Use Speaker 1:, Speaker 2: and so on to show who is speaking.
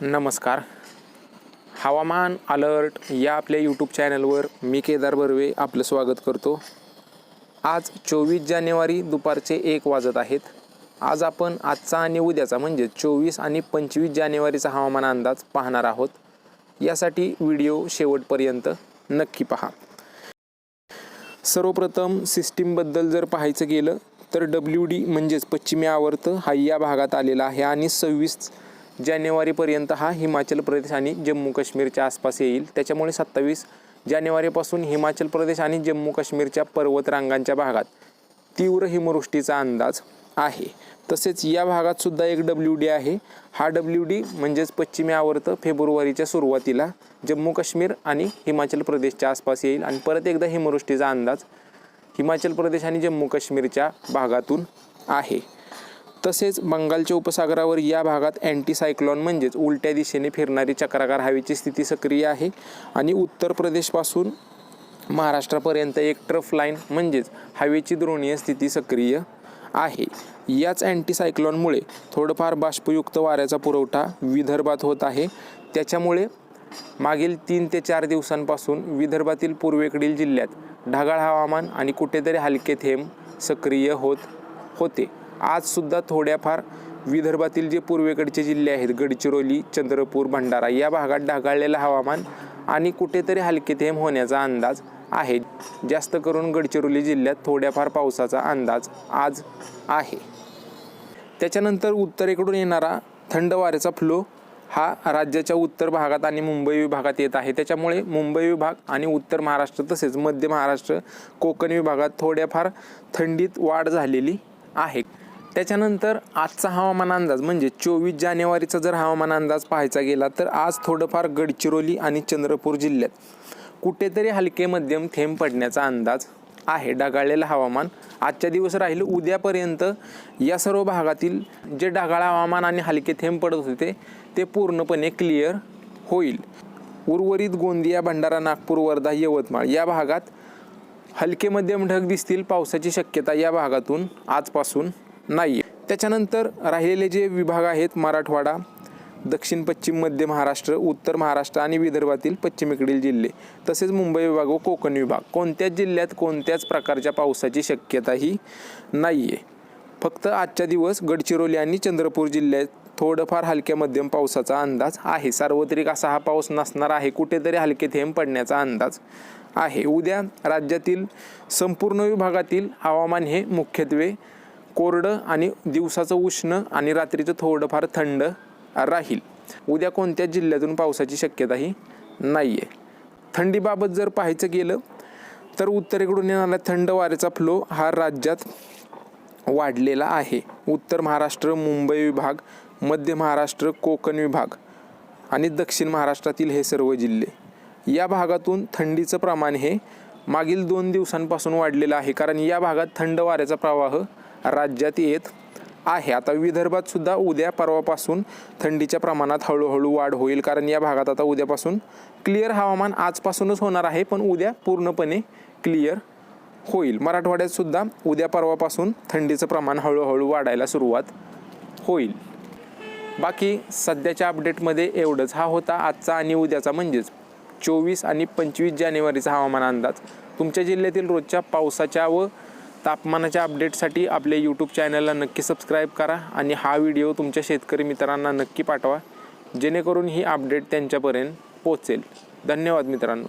Speaker 1: नमस्कार. हवामान अलर्ट या आपल्या यूट्यूब चॅनलवर मी केदार बर्वे आपलं स्वागत करतो. आज चोवीस जानेवारी दुपारचे एक वाजत आहेत. आज आपण आजचा आणि उद्याचा म्हणजे चोवीस आणि पंचवीस जानेवारीचा हवामान अंदाज पाहणार आहोत. यासाठी व्हिडिओ शेवटपर्यंत नक्की पहा. सर्वप्रथम सिस्टीमबद्दल जर पाहायचं गेलं तर डब्ल्यू डी म्हणजेच पश्चिमी आवर्त हा या भागात आलेला आहे आणि सव्वीस जानेवारीपर्यंत हा हिमाचल प्रदेश आणि जम्मू काश्मीरच्या आसपास येईल. त्याच्यामुळे सत्तावीस जानेवारीपासून हिमाचल प्रदेश आणि जम्मू काश्मीरच्या पर्वतरांगांच्या भागात तीव्र हिमवृष्टीचा अंदाज आहे. तसेच या भागात सुद्धा एक डब्ल्यू डी आहे. हा डब्ल्यू डी म्हणजेच पश्चिमी आवर्त फेब्रुवारीच्या सुरुवातीला जम्मू काश्मीर आणि हिमाचल प्रदेशच्या आसपास येईल आणि परत एकदा हिमवृष्टीचा अंदाज हिमाचल प्रदेश आणि जम्मू काश्मीरच्या भागातून आहे. तसेच बंगालच्या उपसागरावर या भागात अँटीसायक्लॉन म्हणजेच उलट्या दिशेने फिरणारी चक्राकार हवेची स्थिती सक्रिय आहे. आणि उत्तर प्रदेशपासून महाराष्ट्रापर्यंत एक ट्रफ लाईन म्हणजेच हवेची द्रोणीय स्थिती सक्रिय आहे. याच अँटीसायक्लॉनमुळे थोडंफार बाष्पयुक्त वाऱ्याचा पुरवठा विदर्भात होत आहे. त्याच्यामुळे मागील तीन ते चार दिवसांपासून विदर्भातील पूर्वेकडील जिल्ह्यात ढगाळ हवामान आणि कुठेतरी हलके थेंब सक्रिय होत होते. आजसुद्धा थोड्याफार विदर्भातील जे पूर्वेकडचे जिल्हे आहेत गडचिरोली चंद्रपूर भंडारा या भागात ढगाळलेलं हवामान आणि कुठेतरी हलके थेंब होण्याचा अंदाज आहे. जास्त करून गडचिरोली जिल्ह्यात थोड्याफार पावसाचा अंदाज आज आहे. त्याच्यानंतर उत्तरेकडून येणारा थंड वाऱ्याचा फ्लो हा राज्याच्या उत्तर भागात आणि मुंबई विभागात येत आहे. त्याच्यामुळे मुंबई विभाग आणि उत्तर महाराष्ट्र तसेच मध्य महाराष्ट्र कोकण विभागात थोड्याफार थंडीत वाढ झालेली आहे. त्याच्यानंतर आजचा हवामान अंदाज म्हणजे चोवीस जानेवारीचा जर हवामान अंदाज पाहायचा गेला तर आज थोडंफार गडचिरोली आणि चंद्रपूर जिल्ह्यात कुठेतरी हलके मध्यम थेंब पडण्याचा अंदाज आहे. ढगाळलेलं हवामान आजच्या दिवस राहील. उद्यापर्यंत या सर्व भागातील जे ढगाळ हवामान आणि हलके थेंब पडत होते ते पूर्णपणे क्लिअर होईल. उर्वरित गोंदिया भंडारा नागपूर वर्धा यवतमाळ या भागात हलके मध्यम ढग दिसतील. पावसाची शक्यता या भागातून आजपासून नाही आहे त्याच्यानंतर राहिलेले जे विभाग आहेत मराठवाडा दक्षिण पश्चिम मध्य महाराष्ट्र उत्तर महाराष्ट्र आणि विदर्भातील पश्चिमेकडील जिल्हे तसेच मुंबई विभाग व कोकण विभाग. कोणत्याच जिल्ह्यात कोणत्याच प्रकारच्या पावसाची शक्यताही नाही आहे फक्त आजच्या दिवस गडचिरोली आणि चंद्रपूर जिल्ह्यात थोडंफार हलक्या मध्यम पावसाचा अंदाज आहे. सार्वत्रिक असा हा पाऊस नसणार आहे कुठेतरी हलके थेंब पडण्याचा अंदाज आहे. उद्या राज्यातील संपूर्ण विभागातील हवामान हे मुख्यत्वे कोरडं आणि दिवसाचं उष्ण आणि रात्रीचं थोडंफार थंड राहील. उद्या कोणत्या जिल्ह्यातून पावसाची शक्यताही नाही आहे थंडीबाबत जर पाहायचं गेलं तर उत्तरेकडून येणारा थंड वाऱ्याचा फ्लो हा राज्यात वाढलेला आहे. उत्तर महाराष्ट्र मुंबई विभाग मध्य महाराष्ट्र कोकण विभाग आणि दक्षिण महाराष्ट्रातील हे सर्व जिल्हे. या भागातून थंडीचं प्रमाण हे मागील दोन दिवसांपासून वाढलेलं आहे. कारण या भागात थंड वाऱ्याचा प्रवाह राज्यात येत आहे. आता विदर्भात सुद्धा उद्या परवापासून थंडीच्या प्रमाणात हळूहळू वाढ होईल कारण या भागात आता उद्यापासून क्लिअर हवामान आजपासूनच होणार आहे पण उद्या पूर्णपणे क्लिअर होईल. मराठवाड्यात सुद्धा उद्या परवापासून थंडीचं प्रमाण हळूहळू वाढायला सुरुवात होईल. बाकी सध्याच्या अपडेटमध्ये एवढंच. हा होता आजचा आणि उद्याचा म्हणजेच चोवीस आणि पंचवीस जानेवारीचा हवामान अंदाज. तुमच्या जिल्ह्यातील रोजच्या पावसाच्या व तापमानाच्या अपडेटसाठी आपल्या यूट्यूब चॅनलला नक्की सबस्क्राईब करा आणि हा व्हिडिओ तुमच्या शेतकरी मित्रांना नक्की पाठवा जेणेकरून ही अपडेट त्यांच्यापर्यंत पोचेल धन्यवाद मित्रांनो.